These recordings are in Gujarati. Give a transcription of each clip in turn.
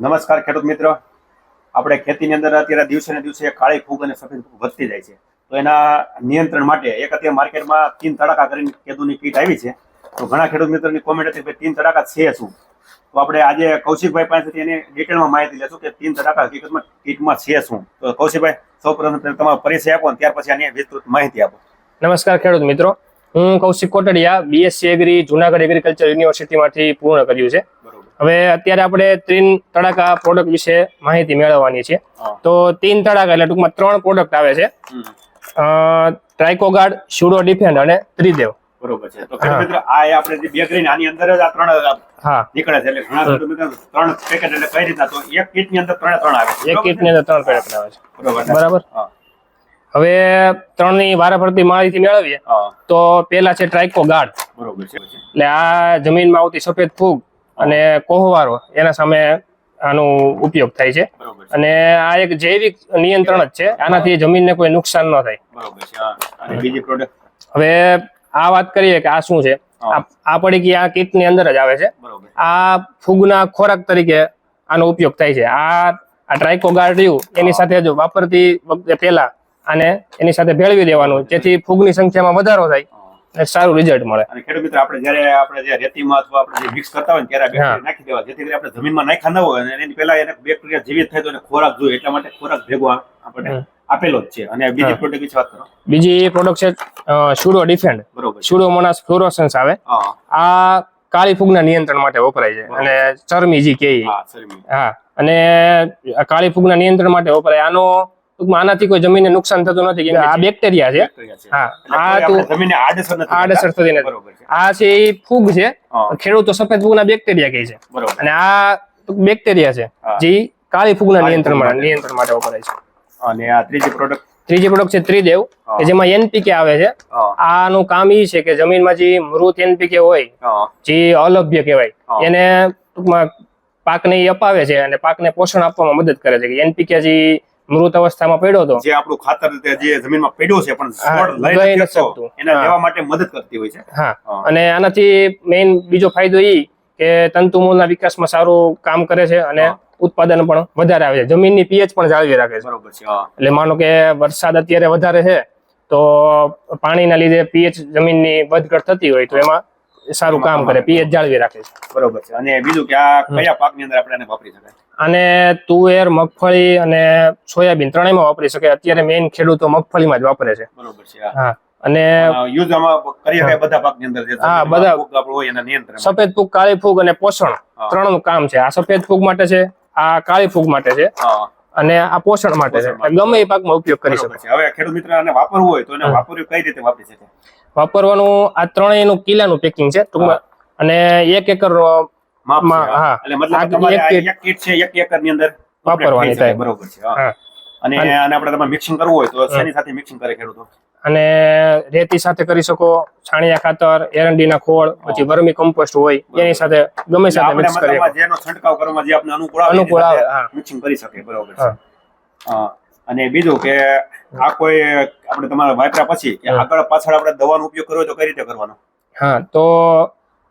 નમસ્કાર ખેડૂત મિત્ર. આપણે ખેતીની અંદર અત્યારે દિવસે ને દિવસે કાળી ફૂગ અને સફેદ ફૂગ વધતી જાય છે. તો એના નિયંત્રણ માટે એક અત્યારે માર્કેટમાં તીન તડાકા કરીને કેદુની કીટ આવી છે. તો ઘણા ખેડૂત મિત્રની કોમેન્ટ હતી કે તીન તડાકા છે શું? તો આપણે આજે કૌશિકભાઈ પાસેથી એની ડિટેલમાં માહિતી લેશું કે તીન તડાકા હકીકતમાં કીટમાં છે શું? તો કૌશિકભાઈ, સૌ પ્રથમ તમારો પરિચય આપો ત્યાર પછી આની વિસ્તૃત માહિતી આપો. નમસ્કાર ખેડૂત મિત્રો. હું Kaushik Kotadiya BSc agri Junagadh agriculture યુનિવર્સિટીમાંથી પૂર્ણ કર્યું છે. હવે અત્યારે આપણે ત્રણ તડાકા પ્રોડક્ટ વિશે માહિતી મેળવવાની છે. તો ત્રીન તડાકા એટલે ટૂંકમાં ત્રણ પ્રોડક્ટ આવે છે. ટ્રાઇકોગાર્ડ શુડો ડિફેન્ડ અને ત્રિદેવ બરોબર છે. તો મિત્રો આ આપણે જે બેગ આની અંદર જ આ ત્રણ હા. નીકળે છે. એટલે ઘણા મિત્રો ત્રણ પેકેટ એટલે કઈ રીતના? તો એક કીટની અંદર ત્રણે ત્રણ આવે છે. એક બરોબર અંદર ત્રણ પ્રોડક્ટ આવે છે. બરોબર બરાબર? હા. હવે ત્રણની વારાફરતી માહિતી મેળવીએ. તો પેલા છે ટ્રાઇકોગાર્ડ બરોબર છે. એટલે આ જમીનમાં આવતી સફેદ ફૂગ અને કોહવારો એના સામે આનો ઉપયોગ થાય છે. અને આ એક જૈવિક નિયંત્રણ જ છે. આનાથી જમીનને કોઈ નુકસાન ન થાય. હવે આ વાત કરીએ કે આ શું છે? આ આ પડીકી આ કીટની અંદર જ આવે છે. આ ફૂગના ખોરાક તરીકે આનો ઉપયોગ થાય છે. આ આ ટ્રાઇકોગાર્ડિયું એની સાથે જ વાપરતી વખતે પહેલા અને એની સાથે ભેળવી દેવાનું જેથી ફૂગની સંખ્યામાં વધારો થાય. સારું રિઝલ્ટ મળે. અને ખેડૂત મિત્ર આપણે જ્યારે આપણે જે રેતીમાં અથવા આપણે જે મિક્સ કરતા હોય ત્યારે બેક્ટેરિયા નાખી દેવા. જેથી કરી આપણે જમીનમાં નાખ્યા ન હોય અને એની પહેલા એને બેક્ટેરિયા જીવિત થાય તો એને ખોરાક જોઈએ. એટલા માટે ખોરાક ભેગો આપણે આપેલો જ છે. અને બીજી પ્રોડક્ટ વિશે વાત કરો. બીજી પ્રોડક્ટ છે શુડો ડિફેન્ડ બરોબર. શુડોમોનાસ ફ્લોરોસન્સ આવે. આ કાળી ફૂગના નિયંત્રણ માટે વપરાય છે. અને ચરમી જી કે. હા અને કાળી ફૂગના નિયંત્રણ માટે વપરાય. આનો ટૂંકમાં આનાથી કોઈ જમીનને નુકસાન થતું નથી કેમ કે આ બેક્ટેરિયા છે. હા આ તો જમીનને આડઅસર થતી નથી. આ છે ફૂગ છે. ખેડૂતો સફેદ ફૂગના બેક્ટેરિયા કહે છે. અને આ બેક્ટેરિયા છે જે કાળી ફૂગના નિયંત્રણ માટે. નિયંત્રણ. માટે વપરાય છે. અને આ ત્રીજી પ્રોડક્ટ ત્રીજી પ્રોડક્ટ છે ત્રિદેવ કે જેમાં એનપીકે આવે છે. આનું કામ એ છે કે જમીનમાં જે મૃત એનપીકે હોય જે અલભ્ય કહેવાય એને ટૂંકમાં પાકને અપાવે છે અને પાકને પોષણ આપવામાં મદદ કરે છે કે એનપીકે જે મૃત અવસ્થામાં પડ્યો હતો. જે આપણું ખાતર જે જમીનમાં પડ્યો છે પણ લઈ નથી શકતો. એને લેવા માટે મદદ કરતી હોય છે. હા. અને આનાથી મેઇન બીજો ફાયદો એ કે તંતુમૂળના વિકાસમાં સારું કામ કરે છે અને ઉત્પાદન પણ વધારે આવે છે. જમીનની પીએચ પણ જાળવી રાખે છે. બરોબર છે એટલે માનો કે વરસાદ અત્યારે વધારે છે તો પાણીના લીધે પીએચ જમીનની વધઘટ થતી હોય તો એમાં સારું કામ કરે પીએચ જાળવી રાખે છે. બરોબર છે. અને બીજું કે આ કયા પાકની અંદર આપણે એને વાપરી શકાય? અને તુવેર મગફળી અને સોયાબીન ત્રણેયમાં વાપરી શકે. અત્યારે મેઇન ખેડૂતો મગફળીમાં જ વાપરે છે. બરોબર છે હા. અને યુઝ આમાં કરી શકાય બધા પાકની અંદર હા, બધા. હોય એના નિયંત્રણ સફેદ ફૂગ કાળી ફૂગ અને પોષણ ત્રણ ત્રણનું કામ છે. આ સફેદ ફૂગ માટે છે આ કાળી ફૂગ માટે છે. હા. અને આ પોષણ માટે છે. ગમે એ પાકમાં ઉપયોગ કરી શકો. છે. હવે ખેડૂત મિત્ર આને વાપરવું હોય તો એને વાપર્યું વાપરવું કઈ રીતે વાપરી શકે? વાપરવાનું આ ત્રણેયનું કિલ્લાનું પેકિંગ છે ટૂંકમાં. અને એક એકર હા. એટલે મતલબ તમારે એક કીટ- છે એક એકરની અંદર વાપરવાની થાય. બરોબર છે અને- આને આપણે તમે મિક્સિંગ કરવું હોય તો શેની સાથે મિક્સિંગ કરે ખેડૂતો? અને રેતી સાથે કરી શકો છાણિયા ખાતર એરંડીના ખોળ પછી વર્મી કમ્પોસ્ટ હોય એની સાથે ગમે સાથે મિક્સ કરી. જેનો છંટકાવ કરવામાં જે આપણે અનુકૂળ આવે અનુકૂળ આવે, હા. મિક્સિંગ કરી શકે બરોબર. હા અને બીજું કે આ કોઈ આપણે તમારા વાપરા પછી કે આગળ પાછળ આપણે દવાનો ઉપયોગ કરવો તો કઈ રીતે કરવાનો હા તો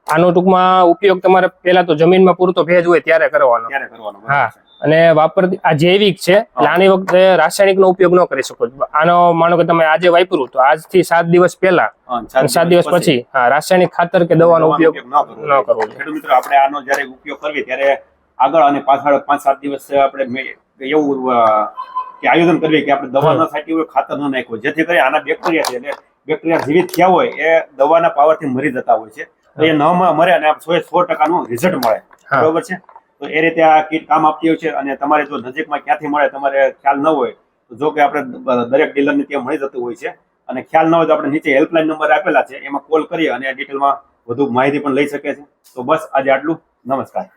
આનો ટૂંકમાં ઉપયોગ તમારે પહેલા તો જમીનમાં પૂરતો ભેજ હોય ત્યારે કરવાનો ત્યારે કરવાનો હા. અને વાપરતી આ જૈવિક છે. એટલે આની વખતે રાસાયણિક નો ઉપયોગ ન કરી શકો. આનો માનો કે તમે આજે વાપરું તો આજથી સાત દિવસ પહેલા. સાત દિવસ પછી. હા રાસાયણિક ખાતર કે દવાનો ઉપયોગ ન કરવો મિત્રો આપણે આનો જ્યારે ઉપયોગ કરીએ ત્યારે આગળ અને પાછળ પાંચ સાત દિવસ આપણે એવું કે આયોજન કરવી કે આપણે દવા ન છાંટી હોય ખાતર ન નાખ્યું હોય. જેથી કરી આના બેક્ટેરિયા છે એટલે બેક્ટેરિયા જીવિત થયા હોય એ દવાના પાવરથી મરી જતા હોય છે. તો એ ન મરે અને સો સો ટકાનું રિઝલ્ટ મળે. બરોબર છે? તો એ રીતે આ કીટ કામ આપતી હોય છે અને તમારે જો નજીકમાં ક્યાંથી મળે તમારે ખ્યાલ ન હોય, તો જો કે આપણે દરેક ડીલરને ત્યાં મળી જતું હોય છે. અને ખ્યાલ ન હોય તો આપણે નીચે હેલ્પલાઇન નંબર આપેલા છે, એમાં કોલ કરી અને ડિટેલમાં વધુ માહિતી પણ લઈ શકે છે તો બસ આજે આટલું. નમસ્કાર.